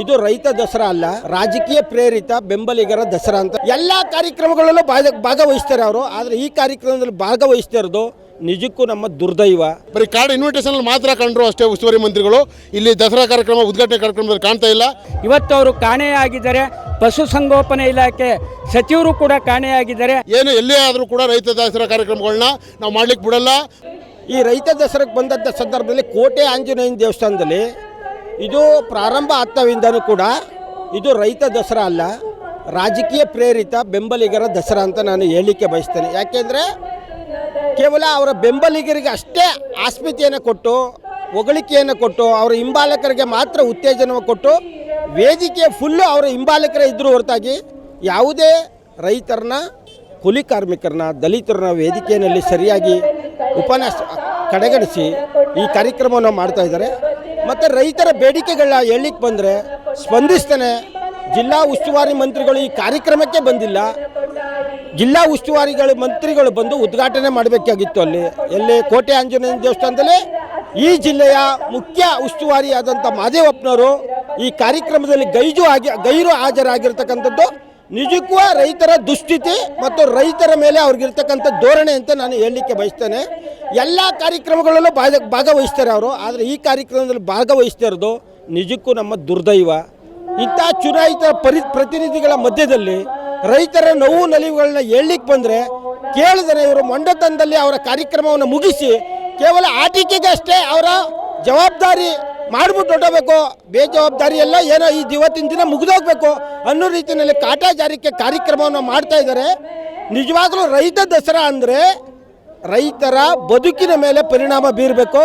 ಇದು ರೈತ ದಸರಾ ಅಲ್ಲ ರಾಜಕೀಯ ಪ್ರೇರಿತ ಬೆಂಬಲಿಗರ ದಸರಾ ಅಂತ. ಎಲ್ಲಾ ಕಾರ್ಯಕ್ರಮಗಳಲ್ಲೂ ಭಾಗ- ಭಾಗವಹಿಸ್ತಾರೆ ಅವರು. ಆದ್ರೆ ಈ ಕಾರ್ಯಕ್ರಮದಲ್ಲಿ ಭಾಗವಹಿಸ್ತಿರೋದು ನಿಜಕ್ಕೂ ನಮ್ಮ ದುರ್ದೈವ. ಬರೀ ಕಾರ್ಡ್ ಇನ್ವಿಟೇಷನ್ ಮಾತ್ರ ಕಂಡ್ರು ಅಷ್ಟೇ ಉಸ್ತುವಾರಿ ಮಂತ್ರಿಗಳು. ಇಲ್ಲಿ ದಸರಾ ಕಾರ್ಯಕ್ರಮ ಉದ್ಘಾಟನೆ ಕಾರ್ಯಕ್ರಮದಲ್ಲಿ ಕಾಣ್ತಾ ಇಲ್ಲ. ಇವತ್ತು ಅವರು ಕಾಣೆಯಾಗಿದ್ದಾರೆ ಪಶುಸಂಗೋಪನೆ ಇಲಾಖೆ ಸಚಿವರು ಕೂಡ ಕಾಣೆಯಾಗಿದ್ದಾರೆ ಏನು ಎಲ್ಲೇ ಆದರೂ ಕೂಡ ರೈತ ದಸರಾ ಕಾರ್ಯಕ್ರಮಗಳನ್ನ ನಾವು ಮಾಡ್ಲಿಕ್ಕೆ ಬಿಡಲ್ಲ. ಈ ರೈತ ದಸರಾಕ್ಕೆ ಬಂದಂಥ ಸಂದರ್ಭದಲ್ಲಿ ಕೋಟೆ ಆಂಜನೇಯನ ದೇವಸ್ಥಾನದಲ್ಲಿ ಇದು ಪ್ರಾರಂಭ ಆಗ್ತಾವಿಂದನೂ ಕೂಡ ಇದು ರೈತ ದಸರಾ ಅಲ್ಲ, ರಾಜಕೀಯ ಪ್ರೇರಿತ ಬೆಂಬಲಿಗರ ದಸರಾ ಅಂತ ನಾನು ಹೇಳಲಿಕ್ಕೆ ಬಯಸ್ತೇನೆ. ಯಾಕೆಂದರೆ ಕೇವಲ ಅವರ ಬೆಂಬಲಿಗರಿಗೆ ಅಷ್ಟೇ ಆಸ್ಮಿತೆಯನ್ನು ಕೊಟ್ಟು, ಹೊಗಳಿಕೆಯನ್ನು ಕೊಟ್ಟು, ಅವರ ಹಿಂಬಾಲಕರಿಗೆ ಮಾತ್ರ ಉತ್ತೇಜನವನ್ನು ಕೊಟ್ಟು, ವೇದಿಕೆ ಫುಲ್ಲು ಅವರ ಹಿಂಬಾಲಕರೇ ಇದ್ದರೂ ಹೊರತಾಗಿ ಯಾವುದೇ ರೈತರನ್ನ, ಕೂಲಿ ಕಾರ್ಮಿಕರನ್ನ, ದಲಿತರನ್ನ ವೇದಿಕೆಯಲ್ಲಿ ಸರಿಯಾಗಿ ಉಪನ್ಯಾಸ ಕಡೆಗಣಿಸಿ ಈ ಕಾರ್ಯಕ್ರಮವನ್ನು ಮಾಡ್ತಾ ಇದ್ದಾರೆ. ಮತ್ತು ರೈತರ ಬೇಡಿಕೆಗಳನ್ನ ಹೇಳಲಿಕ್ಕೆ ಬಂದರೆ ಸ್ಪಂದಿಸ್ತಾನೆ. ಜಿಲ್ಲಾ ಉಸ್ತುವಾರಿ ಮಂತ್ರಿಗಳು ಈ ಕಾರ್ಯಕ್ರಮಕ್ಕೆ ಬಂದಿಲ್ಲ. ಜಿಲ್ಲಾ ಉಸ್ತುವಾರಿಗಳು ಮಂತ್ರಿಗಳು ಬಂದು ಉದ್ಘಾಟನೆ ಮಾಡಬೇಕಾಗಿತ್ತು ಅಲ್ಲಿ. ಎಲ್ಲಿ ಕೋಟೆ ಆಂಜನೇಯ ದೇವಸ್ಥಾನದಲ್ಲಿ ಈ ಜಿಲ್ಲೆಯ ಮುಖ್ಯ ಉಸ್ತುವಾರಿಯಾದಂಥ ಮಾದೇವಪ್ಪನವರು ಈ ಕಾರ್ಯಕ್ರಮದಲ್ಲಿ ಗೈಜು ಆಗಿ ಗೈರು ಹಾಜರಾಗಿರ್ತಕ್ಕಂಥದ್ದು ನಿಜಕ್ಕೂ ರೈತರ ದುಸ್ಥಿತಿ ಮತ್ತು ರೈತರ ಮೇಲೆ ಅವ್ರಿಗಿರ್ತಕ್ಕಂಥ ಧೋರಣೆ ಅಂತ ನಾನು ಹೇಳಲಿಕ್ಕೆ ಬಯಸ್ತೇನೆ. ಎಲ್ಲ ಕಾರ್ಯಕ್ರಮಗಳಲ್ಲೂ ಭಾಗ ಭಾಗವಹಿಸ್ತಾರೆ ಅವರು, ಆದರೆ ಈ ಕಾರ್ಯಕ್ರಮದಲ್ಲಿ ಭಾಗವಹಿಸ್ತಾ ಇರೋದು ನಿಜಕ್ಕೂ ನಮ್ಮ ದುರ್ದೈವ. ಇಂಥ ಚುನಾಯಿತ ಪರಿ ಪ್ರತಿನಿಧಿಗಳ ಮಧ್ಯದಲ್ಲಿ ರೈತರ ನೋವು ನಲಿವುಗಳನ್ನ ಹೇಳಲಿಕ್ಕೆ ಬಂದರೆ ಕೇಳಿದರೆ ಇವರು ಮಂಡತನದಲ್ಲಿ ಅವರ ಕಾರ್ಯಕ್ರಮವನ್ನು ಮುಗಿಸಿ ಕೇವಲ ಆಟಿಕೆಗಷ್ಟೇ ಅವರ ಜವಾಬ್ದಾರಿ ಮಾಡ್ಬಿಟ್ಟು ಹೊಟ್ಟಬೇಕು ಬೇಜವಾಬ್ದಾರಿ ಎಲ್ಲ ಏನೋ ಈ ಇವತ್ತಿನ ದಿನ ಮುಗಿದೋಗ್ಬೇಕು ಅನ್ನೋ ರೀತಿಯಲ್ಲಿ ಕಾಟಾಚಾರಿಕೆ ಕಾರ್ಯಕ್ರಮವನ್ನು ಮಾಡ್ತಾ ಇದ್ದಾರೆ. ನಿಜವಾಗ್ಲೂ ರೈತ ದಸರಾ ಅಂದರೆ ರೈತರ ಬದುಕಿನ ಮೇಲೆ ಪರಿಣಾಮ ಬೀರಬೇಕು,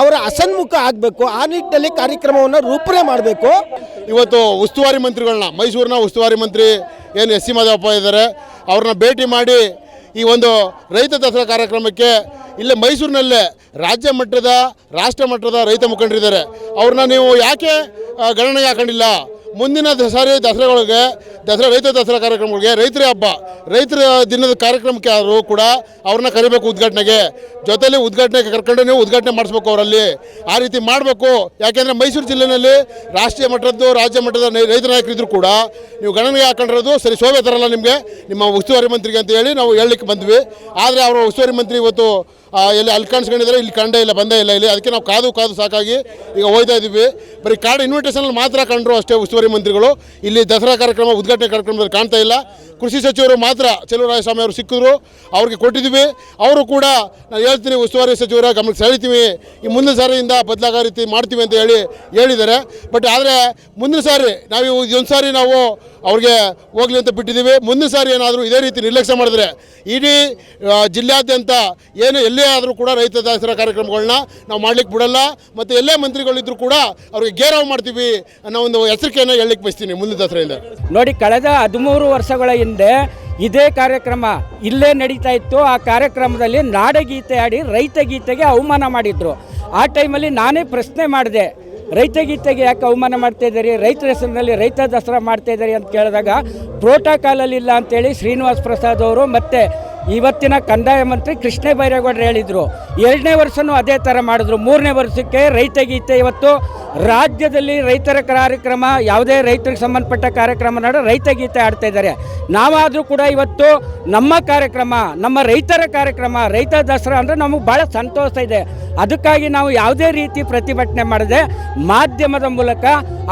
ಅವರ ಅಸನ್ಮುಖ ಆಗಬೇಕು, ಆ ನಿಟ್ಟಿನಲ್ಲಿ ಕಾರ್ಯಕ್ರಮವನ್ನು ರೂಪಣೆ ಮಾಡಬೇಕು. ಇವತ್ತು ಉಸ್ತುವಾರಿ ಮಂತ್ರಿಗಳನ್ನ, ಮೈಸೂರಿನ ಉಸ್ತುವಾರಿ ಮಂತ್ರಿ ಏನು ಎಸ್ ಸಿ ಮಾಧವಪ್ಪ ಇದ್ದಾರೆ, ಅವ್ರನ್ನ ಭೇಟಿ ಮಾಡಿ ಈ ಒಂದು ರೈತ ದಸರಾ ಕಾರ್ಯಕ್ರಮಕ್ಕೆ ಇಲ್ಲೇ ಮೈಸೂರಿನಲ್ಲೇ ರಾಜ್ಯ ಮಟ್ಟದ, ರಾಷ್ಟ್ರ ಮಟ್ಟದ ರೈತ ಮುಖಂಡರಿದ್ದಾರೆ. ಅವ್ರನ್ನ ನೀವು ಯಾಕೆ ಗಣನೆ ಗಣನೆಗೆ ಹಾಕೊಂಡಿಲ್ಲ? ಮುಂದಿನ ದಸರಾ ದಸರಾಗಳಿಗೆ ದಸರಾ ರೈತ ದಸರಾ ಕಾರ್ಯಕ್ರಮಗಳಿಗೆ ರೈತರ ಹಬ್ಬ. ರೈತರ ದಿನದ ಕಾರ್ಯಕ್ರಮಕ್ಕೆ ಆದರೂ ಕೂಡ ಅವ್ರನ್ನ ಕರಿಬೇಕು ಉದ್ಘಾಟನೆಗೆ. ಜೊತೆಲಿ ಉದ್ಘಾಟನೆಗೆ ಕರ್ಕೊಂಡು ನೀವು ಉದ್ಘಾಟನೆ ಮಾಡಿಸ್ಬೇಕು ಅವರಲ್ಲಿ. ಆ ರೀತಿ ಮಾಡಬೇಕು. ಯಾಕೆಂದರೆ ಮೈಸೂರು ಜಿಲ್ಲೆಯಲ್ಲಿ ರಾಷ್ಟ್ರೀಯ ಮಟ್ಟದ್ದು, ರಾಜ್ಯ ಮಟ್ಟದ ರೈತ ನಾಯಕರಿದ್ರು ಕೂಡ ನೀವು ಗಣನೆಗೆ ಹಾಕೊಂಡಿರೋದು ಸರಿ ಶೋಭೆ ತರಲ್ಲ ನಿಮಗೆ. ನಿಮ್ಮ ಉಸ್ತುವಾರಿ ಮಂತ್ರಿಗೆ ಅಂತ ಹೇಳಿ ನಾವು ಹೇಳಲಿಕ್ಕೆ ಬಂದ್ವಿ. ಆದರೆ ಅವರ ಉಸ್ತುವಾರಿ ಮಂತ್ರಿ ಇವತ್ತು ಎಲ್ಲಿ ಅಲ್ಲಿ ಕಾಣಿಸ್ಕೊಂಡಿದ್ದಾರೆ, ಇಲ್ಲಿ ಕಂಡೇ ಇಲ್ಲ, ಬಂದೇ ಇಲ್ಲ ಇಲ್ಲಿ. ಅದಕ್ಕೆ ನಾವು ಕಾದು ಕಾದು ಸಾಕಾಗಿ ಈಗ ಹೋಯ್ತಾ ಇದ್ದೀವಿ. ಬರೀ ಕಾರ್ಡ್ ಇನ್ವಿಟೇಷನಲ್ಲಿ ಮಾತ್ರ ಕಂಡ್ರು ಅಷ್ಟೇ ಉಸ್ತುವಾರಿ ಮಂತ್ರಿಗಳು. ಇಲ್ಲಿ ದಸರಾ ಕಾರ್ಯಕ್ರಮ, ಉದ್ಘಾಟನೆ ಕಾರ್ಯಕ್ರಮದಲ್ಲಿ ಕಾಣ್ತಾ ಇಲ್ಲ. ಕೃಷಿ ಸಚಿವರು ಮಾತ್ರ ಚೆಲುವರಾಯಸ್ವಾಮಿ ಅವರು ಸಿಕ್ಕಿದ್ರು, ಅವ್ರಿಗೆ ಕೊಟ್ಟಿದ್ದೀವಿ. ಅವರು ಕೂಡ ನಾನು ಹೇಳ್ತೀನಿ, ಉಸ್ತುವಾರಿ ಸಚಿವರ ಗಮನಕ್ಕೆ ಸೆಳಿತೀವಿ. ಈ ಮುಂದಿನ ಸಾರಿಯಿಂದ ಬದಲಾಗೋ ರೀತಿ ಮಾಡ್ತೀವಿ ಅಂತ ಹೇಳಿ ಹೇಳಿದ್ದಾರೆ. ಬಟ್ ಆದರೆ ಮುಂದಿನ ಸಾರಿ ನಾವು ಇದೊಂದು ಸಾರಿ ನಾವು ಅವ್ರಿಗೆ ಹೋಗ್ಲಿ ಅಂತ ಬಿಟ್ಟಿದ್ದೀವಿ. ಮುಂದಿನ ಸಾರಿ ಏನಾದರೂ ಇದೇ ರೀತಿ ನಿರ್ಲಕ್ಷ್ಯ ಮಾಡಿದ್ರೆ ಇಡೀ ಜಿಲ್ಲಾದ್ಯಂತ ಏನು ಎಲ್ಲೇ ಆದರೂ ಕೂಡ ರೈತ ದಾಸರ ಕಾರ್ಯಕ್ರಮಗಳನ್ನ ನಾವು ಮಾಡ್ಲಿಕ್ಕೆ ಬಿಡಲ್ಲ. ಮತ್ತು ಎಲ್ಲೇ ಮಂತ್ರಿಗಳಿದ್ರು ಕೂಡ ಅವ್ರಿಗೆ ಗೇರಾವ್ ಮಾಡ್ತೀವಿ ಅನ್ನೋ ಒಂದು ಹೆಸರಿಕೆಯನ್ನು ಹೇಳಲಿಕ್ಕೆ ಬಯಸ್ತೀನಿ ಮುಂದಿನ ದಸರೆಯಿಂದ. ನೋಡಿ, ಕಳೆದ ಹದಿಮೂರು ವರ್ಷಗಳ ಹಿಂದೆ ಇದೇ ಕಾರ್ಯಕ್ರಮ ಇಲ್ಲೇ ನಡೀತಾ ಇತ್ತು. ಆ ಕಾರ್ಯಕ್ರಮದಲ್ಲಿ ನಾಡಗೀತೆ ಆಡಿ ರೈತ ಗೀತೆಗೆ ಅವಮಾನ ಮಾಡಿದ್ರು. ಆ ಟೈಮಲ್ಲಿ ನಾನೇ ಪ್ರಶ್ನೆ ಮಾಡಿದೆ, ರೈತ ಗೀತೆಗೆ ಯಾಕೆ ಅವಮಾನ ಮಾಡ್ತಾ ಇದ್ದೀರಿ? ರೈತರ ಹೆಸರಿನಲ್ಲಿ ರೈತ ದಸರಾ ಮಾಡ್ತಾ ಇದ್ದಾರೆ? ಅಂತ ಕೇಳಿದಾಗ ಪ್ರೋಟೋಕಾಲಲ್ಲಿ ಇಲ್ಲ ಅಂತೇಳಿ ಶ್ರೀನಿವಾಸ್ ಪ್ರಸಾದ್ ಅವರು ಮತ್ತು ಇವತ್ತಿನ ಕಂದಾಯ ಮಂತ್ರಿ ಕೃಷ್ಣ ಬೈರೇಗೌಡರು ಹೇಳಿದರು. ಎರಡನೇ ವರ್ಷನೂ ಅದೇ ಥರ ಮಾಡಿದ್ರು. ಮೂರನೇ ವರ್ಷಕ್ಕೆ ರೈತ ಗೀತೆ ಇವತ್ತು ರಾಜ್ಯದಲ್ಲಿ ರೈತರ ಕಾರ್ಯಕ್ರಮ, ಯಾವುದೇ ರೈತರಿಗೆ ಸಂಬಂಧಪಟ್ಟ ಕಾರ್ಯಕ್ರಮ ನಡ ರೈತ ಗೀತೆ ಆಡ್ತಾ ಇದ್ದಾರೆ. ನಾವಾದರೂ ಕೂಡ ಇವತ್ತು ನಮ್ಮ ಕಾರ್ಯಕ್ರಮ, ನಮ್ಮ ರೈತರ ಕಾರ್ಯಕ್ರಮ, ರೈತ ದಸರಾ ಅಂದರೆ ನಮಗೆ ಭಾಳ ಸಂತೋಷ ಇದೆ. ಅದಕ್ಕಾಗಿ ನಾವು ಯಾವುದೇ ರೀತಿ ಪ್ರತಿಭಟನೆ ಮಾಡದೆ ಮಾಧ್ಯಮದ ಮೂಲಕ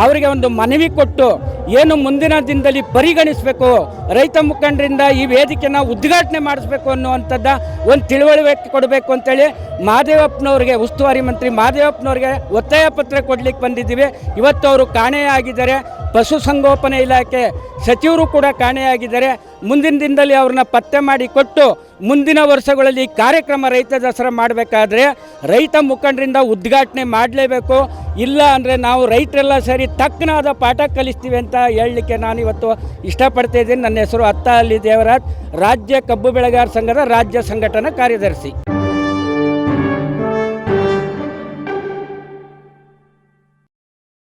ಅವರಿಗೆ ಒಂದು ಮನವಿ ಕೊಟ್ಟು ಏನು ಮುಂದಿನ ದಿನದಲ್ಲಿ ಪರಿಗಣಿಸಬೇಕು? ರೈತ ಮುಖಂಡರಿಂದ ಈ ವೇದಿಕೆನ ಉದ್ಘಾಟನೆ ಮಾಡಿಸ್ಬೇಕು ಅನ್ನುವಂಥದ್ದ ಒಂದು ತಿಳುವಳಿಕೆ ಕೊಡಬೇಕು ಅಂತೇಳಿ ಮಾದೇವಪ್ಪನವ್ರಿಗೆ, ಉಸ್ತುವಾರಿ ಮಂತ್ರಿ ಮಾದೇವಪ್ಪನವ್ರಿಗೆ ಒತ್ತಾಯ ಪತ್ರ ಕೊಡ್ಲಿಕ್ಕೆ ಬಂದಿದ್ದೀವಿ. ಇವತ್ತು ಅವರು ಕಾಣೆಯಾಗಿದ್ದಾರೆ. ಪಶುಸಂಗೋಪನೆ ಇಲಾಖೆ ಸಚಿವರು ಕೂಡ ಕಾಣೆಯಾಗಿದ್ದಾರೆ. ಮುಂದಿನ ದಿನದಲ್ಲಿ ಅವ್ರನ್ನ ಪತ್ತೆ ಮಾಡಿ ಕೊಟ್ಟು ಮುಂದಿನ ವರ್ಷಗಳಲ್ಲಿ ಕಾರ್ಯಕ್ರಮ ರೈತ ದಸರಾ ಮಾಡಬೇಕಾದ್ರೆ ರೈತ ಮುಖಂಡರಿಂದ ಉದ್ಘಾಟನೆ ಮಾಡಲೇಬೇಕು. ಇಲ್ಲ ಅಂದರೆ ನಾವು ರೈತರೆಲ್ಲ ಸರಿ ತಕ್ಕನಾದ ಪಾಠ ಕಲಿಸ್ತೀವಿ ಅಂತ ಹೇಳಲಿಕ್ಕೆ ನಾನು ಇವತ್ತು ಇಷ್ಟಪಡ್ತಾ ಇದ್ದೀನಿ. ನನ್ನ ಹೆಸರು ಅತ್ತ ಅಲ್ಲಿ ದೇವರಾಜ್. ರಾಜ್ಯ ಕಬ್ಬು ಬೆಳೆಗಾರ ಸಂಘದ ರಾಜ್ಯ ಸಂಘಟನಾ ಕಾರ್ಯದರ್ಶಿ.